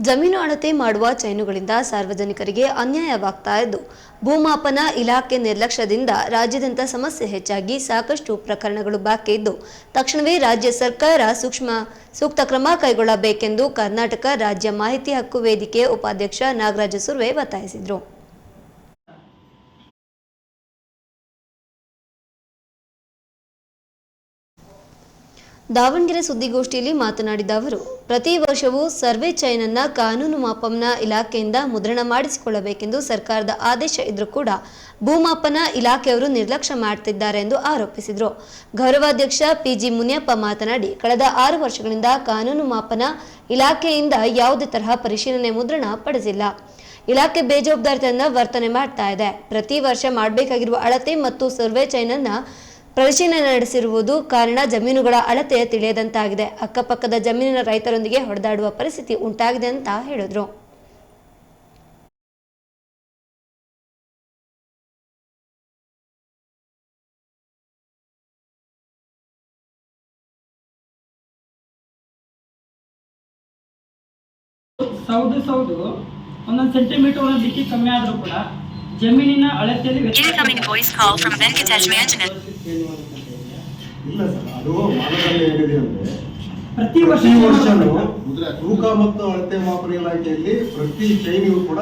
ಜಮೀನು ಅಳತೆ ಮಾಡುವ ಚೈನುಗಳಿಂದ ಸಾರ್ವಜನಿಕರಿಗೆ ಅನ್ಯಾಯವಾಗ್ತಾ ಇದ್ದು, ಭೂಮಾಪನ ಇಲಾಖೆ ನಿರ್ಲಕ್ಷ್ಯದಿಂದ ರಾಜ್ಯದಂತ ಸಮಸ್ಯೆ ಹೆಚ್ಚಾಗಿ ಸಾಕಷ್ಟು ಪ್ರಕರಣಗಳು ಬಾಕಿ ಇದ್ದು, ತಕ್ಷಣವೇ ರಾಜ್ಯ ಸರ್ಕಾರ ಸೂಕ್ಷ್ಮ, ಸೂಕ್ತ ಕ್ರಮ ಕೈಗೊಳ್ಳಬೇಕೆಂದು ಕರ್ನಾಟಕ ರಾಜ್ಯ ಮಾಹಿತಿ ಹಕ್ಕು ವೇದಿಕೆ ಉಪಾಧ್ಯಕ್ಷ ನಾಗರಾಜ ಸುರ್ವೆ ಒತ್ತಾಯಿಸಿದರು. ದಾವಣಗೆರೆ ಸುದ್ದಿಗೋಷ್ಠಿಯಲ್ಲಿ ಮಾತನಾಡಿದ ಅವರು, ಪ್ರತಿ ವರ್ಷವೂ ಸರ್ವೆ ಚೈನನ್ನ ಕಾನೂನು ಮಾಪನ ಇಲಾಖೆಯಿಂದ ಮುದ್ರಣ ಮಾಡಿಸಿಕೊಳ್ಳಬೇಕೆಂದು ಸರ್ಕಾರದ ಆದೇಶ ಇದ್ರೂ ಕೂಡ ಭೂಮಾಪನ ಇಲಾಖೆಯವರು ನಿರ್ಲಕ್ಷ್ಯ ಮಾಡ್ತಿದ್ದಾರೆ ಎಂದು ಆರೋಪಿಸಿದರು. ಗೌರವಾಧ್ಯಕ್ಷ ಪಿಜಿ ಮುನಿಯಪ್ಪ ಮಾತನಾಡಿ, ಕಳೆದ ಆರು ವರ್ಷಗಳಿಂದ ಕಾನೂನು ಮಾಪನ ಇಲಾಖೆಯಿಂದ ಯಾವುದೇ ತರಹ ಪರಿಶೀಲನೆ ಮುದ್ರಣ ಪಡೆದಿಲ್ಲ. ಇಲಾಖೆ ಬೇಜವಾಬ್ದಾರಿತನ ವರ್ತನೆ ಮಾಡ್ತಾ ಇದೆ. ಪ್ರತಿ ವರ್ಷ ಮಾಡಬೇಕಾಗಿರುವ ಅಳತೆ ಮತ್ತು ಸರ್ವೆ ಚೈನನ್ನ ಪರಿಶೀಲನೆ ನಡೆಸಿರುವುದು ಕಾರಣ ಜಮೀನುಗಳ ಅಳತೆ ತಿಳಿಯದಂತಾಗಿದೆ. ಅಕ್ಕಪಕ್ಕದ ಜಮೀನಿನ ರೈತರೊಂದಿಗೆ ಹೊಡೆದಾಡುವ ಪರಿಸ್ಥಿತಿ ಉಂಟಾಗಿದೆ ಅಂತ ಹೇಳಿದ್ರು. ಸೌದು ಸೌದು ಒಂದೊಂದು ಸೆಂಟಿಮೀಟರ್ ಒಂದೊಂದು ದಿಕ್ಕಿ ಕಮ್ಮಿ ಆದರೂ ಕೂಡ ಜಮೀನಿನ ಅಳತೆಯಲ್ಲಿ ಇಲ್ಲ ಸರ್ ಅದು ಮಾನದಂಡ ಏನಿದೆ ಅಂದ್ರೆ ಪ್ರತಿ ವರ್ಷ ತೂಕ ಮತ್ತು ಅಳತೆ ಮಾಪನ ಇಲಾಖೆಯಲ್ಲಿ ಪ್ರತಿ ಚೈನಿಗೂ ಕೂಡ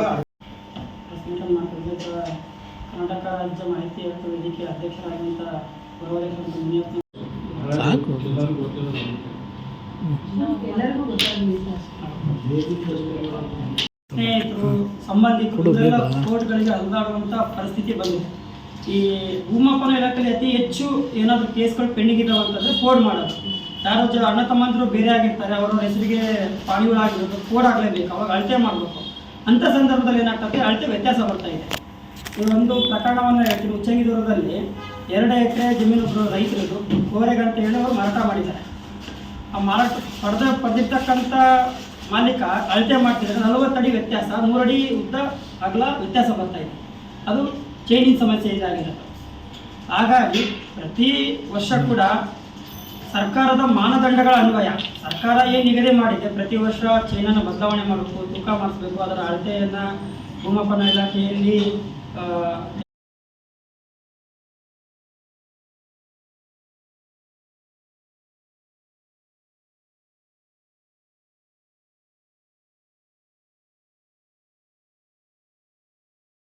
ಕರ್ನಾಟಕ ರಾಜ್ಯ ಮಾಹಿತಿ ಹಕ್ಕು ವೇದಿಕೆ ಅಧ್ಯಕ್ಷರಾದಂಥ ಸ್ನೇಹಿತರು ಸಂಬಂಧಿಕರು ಕೋರ್ಟ್ಗಳಿಗೆ ಅಲ್ದಾಡುವಂಥ ಪರಿಸ್ಥಿತಿ ಬಂದಿದೆ. ಈ ಭೂಮಾಪನ ಇಲಾಖೆಯಲ್ಲಿ ಅತಿ ಹೆಚ್ಚು ಏನಾದರೂ ಕೇಸ್ಗಳು ಪೆಂಡಿಂಗ್ ಇದಾವೆ ಅಂತಂದರೆ ಕೋಡ್ ಮಾಡೋದು. ಯಾರು ಜ ಅಣ್ಣ ತಮ್ಮಂದರು ಬೇರೆ ಆಗಿರ್ತಾರೆ, ಅವರವ್ರ ಹೆಸರಿಗೆ ಪಾಣಿಗಳಾಗಿರೋದು ಕೋಡ್ ಆಗಲೇಬೇಕು, ಅವಾಗ ಅಳತೆ ಮಾಡಬೇಕು. ಅಂಥ ಸಂದರ್ಭದಲ್ಲಿ ಏನಾಗ್ತದೆ, ಅಳತೆ ವ್ಯತ್ಯಾಸ ಬರ್ತಾ ಇದೆ. ಒಂದು ಪ್ರಕರಣವನ್ನು ಹೇಳ್ತೀನಿ ಉಚ್ಚಂಗಿದೂರದಲ್ಲಿ ಎರಡು ಎಕರೆ ಜಮೀನು ಒಬ್ರು ರೈತರು ಹೇಳಿ ಅವರು ಮಾರಾಟ ಮಾಡಿದ್ದಾರೆ. ಆ ಮಾರಾಟ ಪಡೆದ, ಪಡೆದಿರ್ತಕ್ಕಂಥ ಮಾಲೀಕ ಅಳತೆ ಮಾಡ್ತಿದ್ರೆ ಅಡಿ ವ್ಯತ್ಯಾಸ ಮೂರಡಿ ಉದ್ದ, ಅಗಲ ವ್ಯತ್ಯಾಸ ಬರ್ತಾ ಇದೆ. ಅದು ಚೈನಿನ ಸಮಸ್ಯೆ ಇದಾಗಿರುತ್ತೆ. ಹಾಗಾಗಿ ಪ್ರತಿ ವರ್ಷ ಕೂಡ ಸರ್ಕಾರದ ಮಾನದಂಡಗಳ ಅನ್ವಯ. ಸರ್ಕಾರ ಏನು ನಿಗದಿ ಮಾಡಿದೆ? ಪ್ರತಿ ವರ್ಷ ಚೈನನ್ನು ಬದಲಾವಣೆ ಮಾಡಬೇಕು, ತೂಕ ಮಾಡಿಸ್ಬೇಕು, ಅದರ ಅಳತೆಯನ್ನು ಭೂಮಾಪನ ಇಲಾಖೆಯಲ್ಲಿ